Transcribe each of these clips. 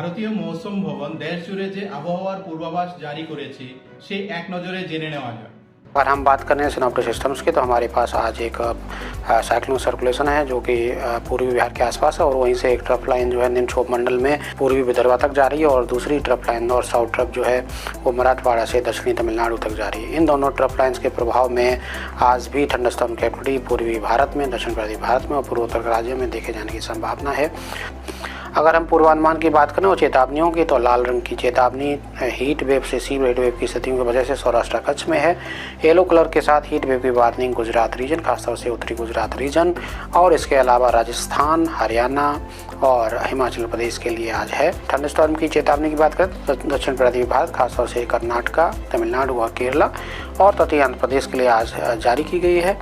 ভারতীয় মৌসুম ভবন দেশ জুড়ে যে আবহাওয়ার পূর্বাভাস জারি করেছে সেই এক নজরে জেনে নেওয়া যাক अगर हम बात करें सिनोप्टिक सिस्टम्स की तो हमारे पास आज एक साइक्लोन सर्कुलेशन है जो कि अ, पूर्वी बिहार के आसपास है और वहीं से एक ट्रफ लाइन जो है निम्नक्षोभ मंडल में पूर्वी विदर्भा तक जा रही है और दूसरी trough line north south trough जो है वो मराठवाड़ा से दक्षिणी तमिलनाडु तक जा रही है इन दोनों ट्रफ लाइन्स के प्रभाव में आज भी ठंडस्टॉर्म की एक्टिविटी पूर्वी भारत में दक्षिण पूर्वी भारत में और पूर्वोत्तर राज्यों में देखे जाने की संभावना है अगर हम पूर्वानुमान की बात करें और चेतावनियों की तो लाल रंग की चेतावनी हीट वेव से सी हीट वेव की स्थितियों की वजह से सौराष्ट्र कच्छ में है। येलो कलर के साथ हीट वेव की वार्निंग गुजरात रीजन खासतौर से उत्तरी गुजरात रीजन और इसके अलावा राजस्थान, हरियाणा और हिमाचल प्रदेश के लिए आज है। ठंड स्टॉर्म की चेतावनी की बात करें, दक्षिण पूर्वी भारत खासतौर से कर्नाटका, तमिलनाडु और केरला। और तटीय आंध्र प्रदेश के लिए आज जारी की गई है।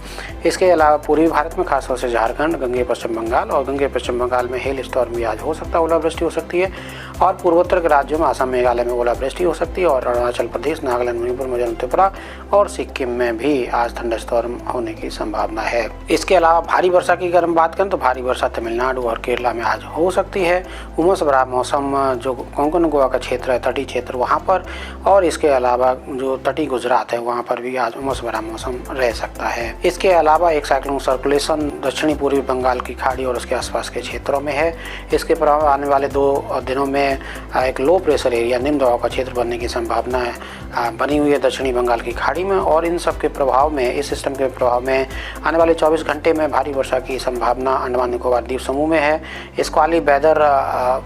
इसके अलावा पूर्वी भारत में, खासतौर से झारखंड, गंगे, पश्चिम बंगाल और गंगे, पश्चिम बंगाल में हेल स्टॉर्म भी आज हो सकता है, ओलावृष्टि हो सकती है। और पूर्वोत्तर के राज्यों में, आसाम, मेघालय में ओलावृष्टि हो सकती है और अरुणाचल प्रदेश, नागालैंड, मणिपुर मिजोरम त्रिपुरा और सिक्किम में भी आज थंडरस्टॉर्म होने की संभावना है। इसके अलावा भारी वर्षा की अगर हम बात करें तो भारी वर्षा तमिलनाडु और केरला में आज हो सकती है। उमस भरा मौसम, जो कोंकण, गोवा का क्षेत्र है, तटीय क्षेत्र वहाँ पर, और इसके अलावा जो तटीय गुजरात है, वहाँ पर भी आज उमस भरा मौसम रह सकता है। इसके अलावा एक साइक्लोन सर्कुलेशन दक्षिणी पूर्वी बंगाल की खाड़ी और उसके आसपास के क्षेत्रों में है। इसके प्रभाव आने वाले दो दिनों में एक लो प्रेशर एरिया निम्न दबाव का क्षेत्र बनने की संभावना है। बनी हुई है दक्षिणी बंगाल की खाड़ी में और इन सब के प्रभाव में, इस सिस्टम के प्रभाव में आने वाले 24 घंटे में भारी वर्षा की संभावना अंडमान निकोबार द्वीप समूह में है। इसक्वाली वेदर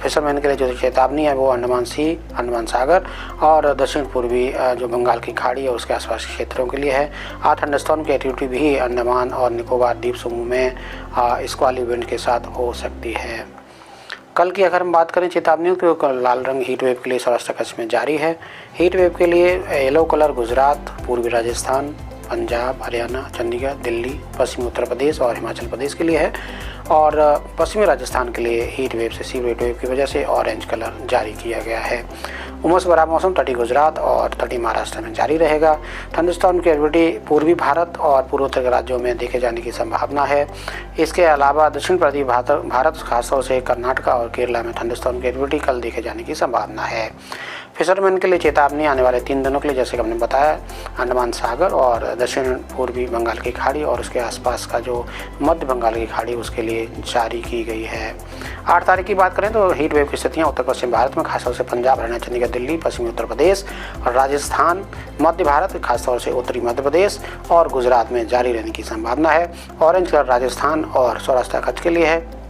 फिशरमैन के लिए जो चेतावनी है वो अंडमान सी, अंडमान सागर और दक्षिण पूर्वी जो बंगाल की खाड़ी है उसके आसपास के क्षेत्रों के लिए है। आज थंडरस्टॉर्म की एक्टिविटी भी अंडमान और निकोबार द्वीप समूह में स्क्वाली विंड के साथ हो सकती है। कल की अगर हम बात करें, चेतावनियों की तो लाल रंग हीट वेव के लिए सौराष्ट्र कच्छ में जारी है। हीट वेव के लिए येलो कलर गुजरात, पूर्वी राजस्थान, पंजाब, हरियाणा, चंडीगढ़, दिल्ली, पश्चिमी उत्तर प्रदेश और हिमाचल प्रदेश के लिए है। और, पश्चिमी राजस्थान के लिए हीट वेव से सी हीट वेव की वजह से ऑरेंज कलर जारी किया गया है। उमस भरा मौसम तटीय गुजरात और तटीय महाराष्ट्र में जारी रहेगा। थंडरस्टॉर्म की एक्टिविटी पूर्वी भारत और पूर्वोत्तर के राज्यों में देखे जाने की संभावना है। इसके अलावा दक्षिण पूर्वी भारत खासतौर से कर्नाटका और केरला में थंडरस्टॉर्म की एक्टिविटी कल देखे जाने की संभावना है। फिशरमैन के लिए चेतावनी आने वाले तीन दिनों के लिए, जैसे कि हमने बताया, अंडमान सागर और दक्षिण पूर्वी बंगाल की खाड़ी और उसके आसपास का जो मध्य बंगाल की खाड़ी, उसके लिए जारी की गई है। आठ तारीख की बात करें तो हीट वेव की स्थितियाँ उत्तर पश्चिम भारत में, खासतौर से पंजाब, हरियाणा, चंडीगढ़, दिल्ली, पश्चिमी उत्तर प्रदेश और राजस्थान, मध्य भारत, खासतौर से उत्तरी मध्य प्रदेश और गुजरात में जारी रहने की संभावना है। ऑरेंज कलर राजस्थान और सौराष्ट्र कच्छ के लिए है।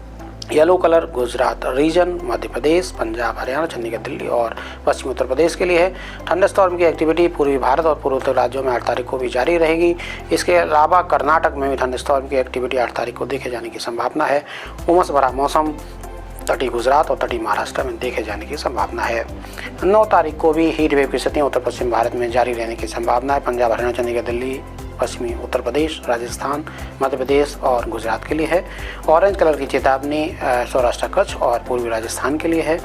Yellow colour Gujarat region Madhya Pradesh, Punjab, Haryana, Chandigarh, Delhi और पश्चिमी उत्तर प्रदेश के लिए है। थंडरस्टॉर्म की एक्टिविटी पूर्वी भारत और पूर्वोत्तर राज्यों में आठ तारीख को भी जारी रहेगी। इसके अलावा कर्नाटक में भी थंडरस्टॉर्म की एक्टिविटी आठ तारीख को देखे जाने की संभावना है। उमस भरा मौसम तटीय गुजरात और तटीय महाराष्ट्र में देखे जाने की संभावना है। नौ तारीख को भी हीट वेव की स्थितियाँ उत्तर पश्चिम भारत में जारी रहने की संभावना है। पंजाब, हरियाणा, चंडीगढ़, दिल्ली, पश्चिमी उत्तर प्रदेश, राजस्थान, मध्य प्रदेश और गुजरात के लिए है। ऑरेंज कलर की चेतावनी सौराष्ट्र कच्छ और पूर्वी राजस्थान के लिए है।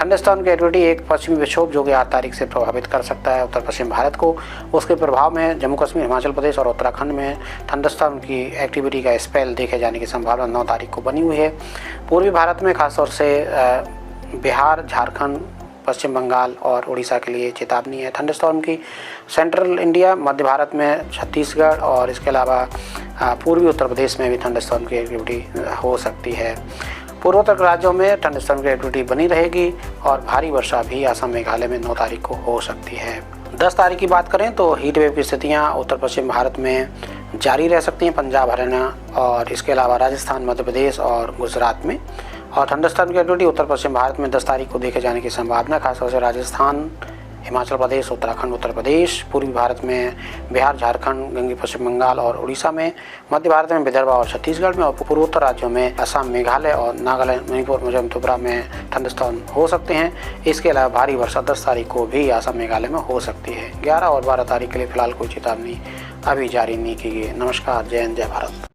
थंडरस्टॉर्म की एक्टिविटी एक पश्चिमी विक्षोभ जो कि आठ तारीख से प्रभावित कर सकता है उत्तर पश्चिम भारत को। उसके प्रभाव में जम्मू कश्मीर, हिमाचल प्रदेश और उत्तराखंड में थंडरस्टॉर्म की एक्टिविटी का स्पेल देखे जाने की संभावना नौ तारीख को बनी हुई है। पूर्वी भारत में खासतौर से बिहार, झारखंड, पश्चिम बंगाल और उड़ीसा के लिए चेतावनी है थंडरस्टॉर्म की। सेंट्रल इंडिया, मध्य भारत में छत्तीसगढ़ और इसके अलावा पूर्वी उत्तर प्रदेश में भी थंडरस्टॉर्म की एक्टिविटी हो सकती है। पूर्वोत्तर राज्यों में थंडरस्टॉर्म की एक्टिविटी बनी रहेगी और भारी वर्षा भी असम मेघालय में नौ तारीख को हो सकती है। दस तारीख की बात करें तो हीट वेव की स्थितियाँ उत्तर पश्चिम भारत में जारी रह सकती हैं, पंजाब, हरियाणा और इसके अलावा राजस्थान, मध्य प्रदेश और गुजरात में। और थंडरस्टॉर्म की एक्टिविटी उत्तर पश्चिम भारत में 10 तारीख को देखे जाने की संभावना, खासतौर से राजस्थान हिमाचल प्रदेश, उत्तराखंड, उत्तर प्रदेश, पूर्वी भारत में बिहार, झारखंड, गंगे पश्चिम बंगाल और उड़ीसा में, मध्य भारत में विदर्भ और छत्तीसगढ़ में और पूर्वोत्तर राज्यों में असम, मेघालय और नागालैंड, मणिपुर मिजोरम त्रिपुरा में थंडरस्टॉर्म हो सकते हैं। इसके अलावा भारी वर्षा दस तारीख को भी असम, मेघालय में हो सकती है। ग्यारह और बारह तारीख के लिए फ़िलहाल कोई चेतावनी अभी जारी नहीं की गई नमस्कार, जय हिंद, जय भारत।